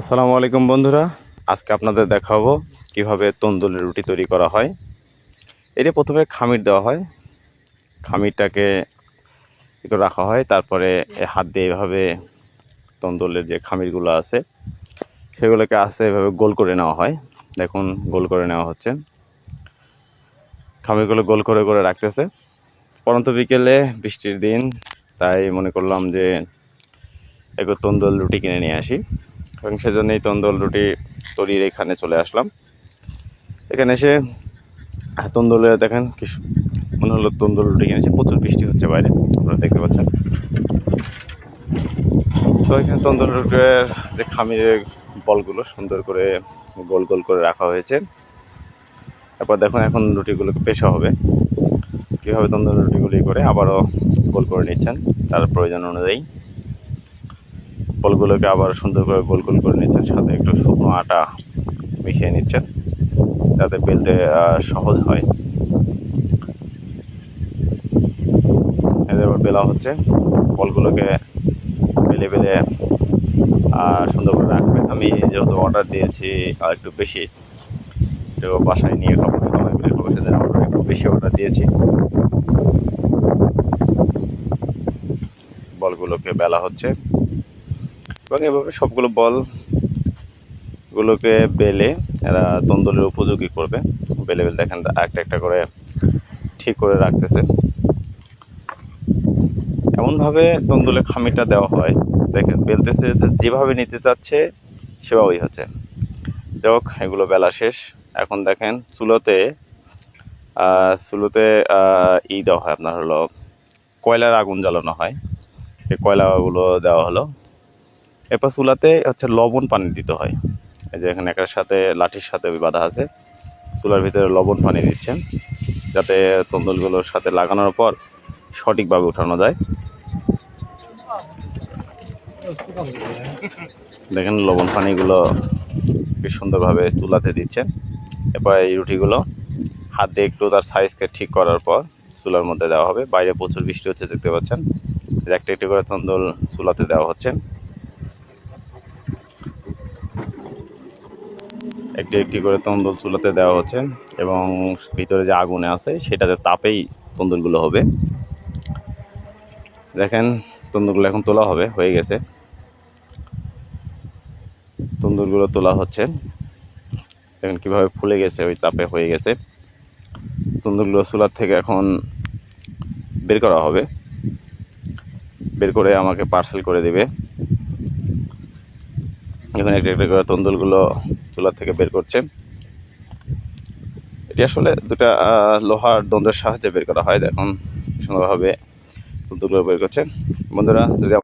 আসসালামু আলাইকুম বন্ধুরা। আজকে আপনাদের দেখাবো কীভাবে তন্দুলের রুটি তৈরি করা হয়। এটা প্রথমে খামির দেওয়া হয়। খামিরটাকে একটু রাখা হয়, তারপরে হাত দিয়ে এভাবে তন্দুলের যে খামিরগুলো আছে, সেগুলোকে আস্তে এভাবে গোল করে নেওয়া হয়। দেখুন, গোল করে নেওয়া হচ্ছে। খামিরগুলো গোল করে করে রাখতেছে। পরন্ত বিকেলে বৃষ্টির দিন, তাই মনে করলাম যে একটু তন্দুল রুটি কিনে নিয়ে আসি। এবং সেজন্যই তন্দল রুটি তৈরির এখানে চলে আসলাম। এখানে এসে তন্দুলে দেখেন কি মনে হলো তন্দল রুটি কিনেছি। প্রচুর বৃষ্টি হচ্ছে বাইরে, আপনারা দেখতে পাচ্ছেন। তো এখানে তন্দুল রুটির যে খামিরের বলগুলো সুন্দর করে গোল গোল করে রাখা হয়েছে। তারপর দেখুন এখন রুটিগুলোকে পেশা হবে। কীভাবে তন্দুল রুটিগুলি করে আবারও গোল করে নিচ্ছেন, তার প্রয়োজন অনুযায়ী। বলগুলোকে আবার সুন্দর করে গোল গোল করে নিচ্ছেন, সাথে একটু শুকনো আটা মিশিয়ে নিচ্ছেন, যাতে বেলতে সহজ হয়। এবার বেলা হচ্ছে, বলগুলোকে বেলে বেলে সুন্দর করে রাখবে আমি যেহেতু অর্ডার দিয়েছি আর একটু বেশি, একটু বাসায় নিয়ে খাব সবাই মিলে খাব সেজন্য অর্ডার একটু বেশি অর্ডার দিয়েছি। বলগুলোকে বেলা হচ্ছে। এবং এভাবে সবগুলো বল গুলোকে বেলে এরা তন্দুলের উপযোগী করবে। বেলে বেলে দেখেন একটা একটা করে ঠিক করে রাখতেছে। এমনভাবে তন্দুলে খামিটা দেওয়া হয়। দেখেন, বেলতেছে যেভাবে নিতে চাচ্ছে সেভাবেই হচ্ছে। যাই এগুলো বেলা শেষ। এখন দেখেন চুলোতে চুলোতে ই দেওয়া হয় আপনার হলো কয়লার আগুন জ্বালানো হয়। এই কয়লাগুলো দেওয়া হলো। এরপর চুলাতে হচ্ছে লবণ পানি দিতে হয়। এই যে এখানে একের সাথে লাঠির সাথে বাঁধা আছে। চুলার ভিতরে লবণ পানি দিচ্ছেন, যাতে তন্দুলগুলোর সাথে লাগানোর পর সঠিকভাবে উঠানো যায়। দেখেন লবণ পানিগুলো বেশ সুন্দরভাবে চুলাতে দিচ্ছেন। এরপর এই রুটিগুলো হাত দিয়ে একটু তার সাইজকে ঠিক করার পর চুলার মধ্যে দেওয়া হবে। বাইরে প্রচুর বৃষ্টি হচ্ছে, দেখতে পাচ্ছেন। একটা একটি করে তন্দুল চুলাতে দেওয়া হচ্ছে। একটি একটি করে তন্দুল চুলাতে দেওয়া হচ্ছে এবং ভিতরে যে আগুনে আছে সেটাতে তাপেই তন্দুলগুলো হবে। দেখেন তন্দুরগুলো এখন তোলা হবে, হয়ে গেছে। তন্দুরগুলো তোলা হচ্ছে। দেখেন কীভাবে ফুলে গেছে, ওই তাপে হয়ে গেছে। তন্দুরগুলো চুলার থেকে এখন বের করা হবে। বের করে আমাকে পার্সেল করে দেবে। এখন একটা একটা করে তন্দুলগুলো চুলার থেকে বের করছে। এটি আসলে দুটা লোহার দ্বন্দ্বের সাহায্যে বের করা হয়। দেখুন, সুন্দরভাবে দুগুলো বের করছে। বন্ধুরা, যদি